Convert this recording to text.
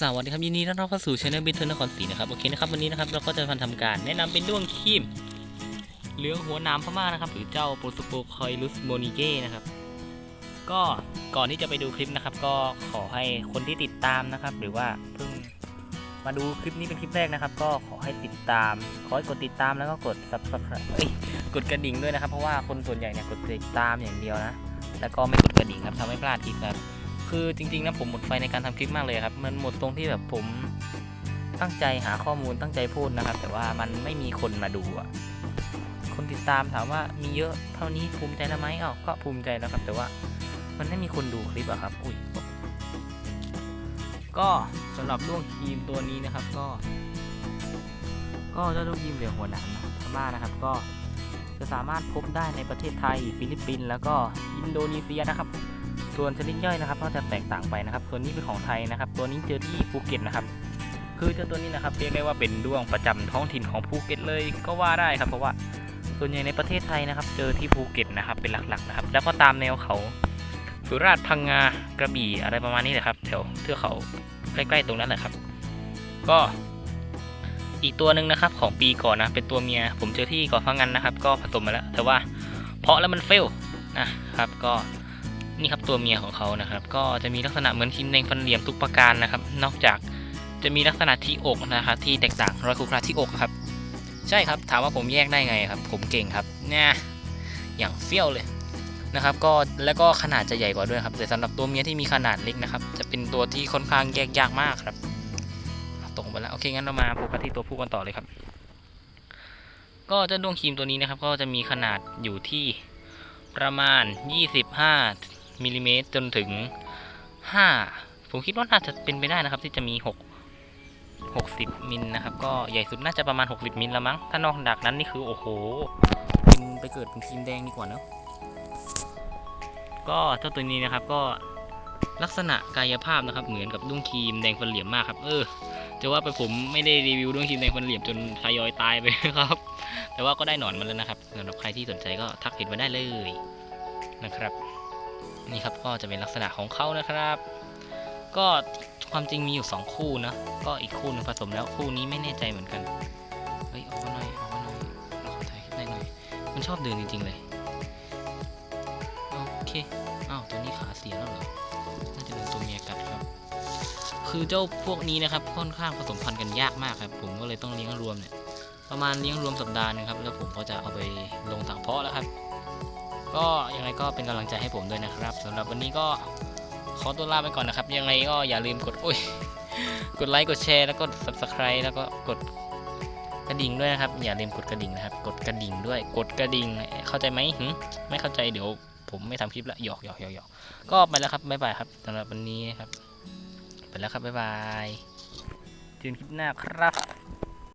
สวัสดีครับยินดีต้อนรับเข้าสู่ช anel บิทเทอร์นครศรีนะครับโอเคนะครับวันนี้นะครับเราก็จะมาทำการแนะนำเป็นด้วงคีมเหลืองหัวน้ำพม่านะครับหรือเจ้าโปรสโปคอยลุสโมนิเก้นะครับก็ก่อนที่จะไปดูคลิปนะครับ ก็ขอให้คนที่ติดตามนะครับ หรือว่าเพิ่งมาดูคลิปนี้เป็นคลิปแรกนะครับ ก็ขอให้ติดตาม ขอให้กดติดตามแล้วก็กด subscribe เอ้ยกดกระดิ่งด้วยนะครับ เพราะว่าคนส่วนใหญ่เนี่ยกดติดตามอย่างเดียวนะแล้วก็ไม่กดกระดิ่งครับทำให้พลาดคลิปครับ คือจริงๆนะผมหมดไฟในการทำคลิปมากเลยครับ มันหมดตรงที่แบบผมตั้งใจหาข้อมูลตั้งใจพูดนะครับ แต่ว่ามันไม่มีคนมาดูอะคนติดตามถามว่ามีเยอะเท่านี้ภูมิใจนะไหมอ้าวก็ภูมิใจแล้วครับ แต่ว่ามันไม่มีคนดูคลิปอะครับ อุ้ยก็สำหรับด้วงครีมตัวนี้นะครับ ก็ ก็เจ้าด้วงครีมเหลืองหัวหนามพม่านะครับ ก็จะสามารถพบได้ในประเทศไทย ฟิลิปปินส์แล้วก็อินโดนีเซียนะครับ ส่วนชนิดย่อยนะครับก็จะแตกต่างไปนะครับ ส่วนนี้เป็นของไทยนะครับ ตัวนี้เจอที่ภูเก็ตนะครับ คือเจ้าตัวนี้นะครับเรียกได้ว่าเป็นด้วงประจำท้องถิ่นของภูเก็ตเลยก็ว่าได้ครับ เพราะว่าส่วนใหญ่ในประเทศไทยนะครับ เจอที่ภูเก็ตนะครับ เป็นหลักๆนะครับ แล้วก็ตามแนวเขาสุราษฎร์พังงากระบี่อะไรประมาณนี้แหละครับแถวเทือกเขาใกล้ๆตรงนั้นแหละครับ ก็อีกตัวหนึ่งนะครับของปีก่อนนะเป็นตัวเมียผมเจอที่เกาะพังงันนะครับ ก็ผสมมาแล้ว แต่ว่าเพาะแล้วมันเฟลนะครับก็ นี่ครับตัวเมียของเขานะครับ ก็จะมีลักษณะเหมือนคินแดงฟันเหลี่ยมทุกประการนะครับ นอกจากจะมีลักษณะที่อกนะครับที่แตกต่างรอยคูคราที่อกครับ ใช่ครับถามว่าผมแยกได้ไงครับ ผมเก่งครับเนี่ยอย่างเฟี้ยวเลยนะครับ ก็แล้วก็ขนาดจะใหญ่กว่าด้วยครับแต่สำหรับตัวเมียที่มีขนาดเล็กนะครับ จะเป็นตัวที่ค่อนข้างแยกยากมากครับตกไปแล้วโอเคงั้นเรามาโฟกัสที่ตัวผู้กันต่อเลยครับ ก็เจ้าดวงครีมตัวนี้นะครับ ก็จะมีขนาดอยู่ที่ประมาณ 25 มิลิเมตรจนถึง 5 ผมคิดว่าน่าจะเป็นไปได้นะครับที่จะมี 6 60มิลนะครับ ก็ใหญ่สุดน่าจะประมาณ 60มิลละมั้ง ถ้านอกจากนั้นนี่คือ โอ้โหเป็นไปเกิดเป็นครีมแดงดีกว่าเนอะก็เจ้าตัวนี้นะครับก็ลักษณะกายภาพนะครับ เหมือนกับดุ้งครีมแดงฟันเหลี่ยมมากครับ เออจะว่าไปผมไม่ได้รีวิวดุ้งครีมแดงฟันเหลี่ยมจนทยอยตายไปครับ แต่ว่าก็ได้หนอนมาแล้วนะครับสำหรับใครที่สนใจก็ทักเพจมาได้เลยนะครับ นี่ครับก็จะเป็นลักษณะของเขานะครับ ก็ความจริงมีอยู่ 2 คู่นะก็อีกคู่หนึงผสมแล้วคู่นี้ไม่แน่ใจเหมือนกันเฮ้ยเอามาหน่อยเอามาหน่อยเราขอถ่ายคลิปได้หน่อยมันชอบเดินจริงๆเลยโอเคอ้าวตัวนี้ขาเสียแล้วเหรอน่าจะโดนตัวเมียกัดครับ คือเจ้าพวกนี้นะครับค่อนข้างผสมพันธุ์กันยากมากครับผมก็เลยต้องเลี้ยงรวมเนี่ยประมาณเลี้ยงรวมสัปดาห์หนึงครับแล้วผมก็จะเอาไปลงถังเพาะแล้วครับ ก็ยังไงก็เป็นกำลังใจให้ผมด้วยนะครับสำหรับวันนี้ก็ขอตัวลาไปก่อนนะครับ ยังไงก็อย่าลืมกดโอ้ยกดไลค์กดแชร์แล้วก็ subscribe แล้วก็กดกระดิ่งด้วยนะครับ อย่าลืมกดกระดิ่งนะครับ กดกระดิ่งด้วยกดกระดิ่งเข้าใจไหมหึไม่เข้าใจเดี๋ยวผมไม่ทำคลิปละหยอกหยอกหยอกหยอกก็ไปแล้วครับบ๊ายบายครับสำหรับวันนี้ครับไปแล้วครับบ๊ายบายเจอกันคลิปหน้าครับ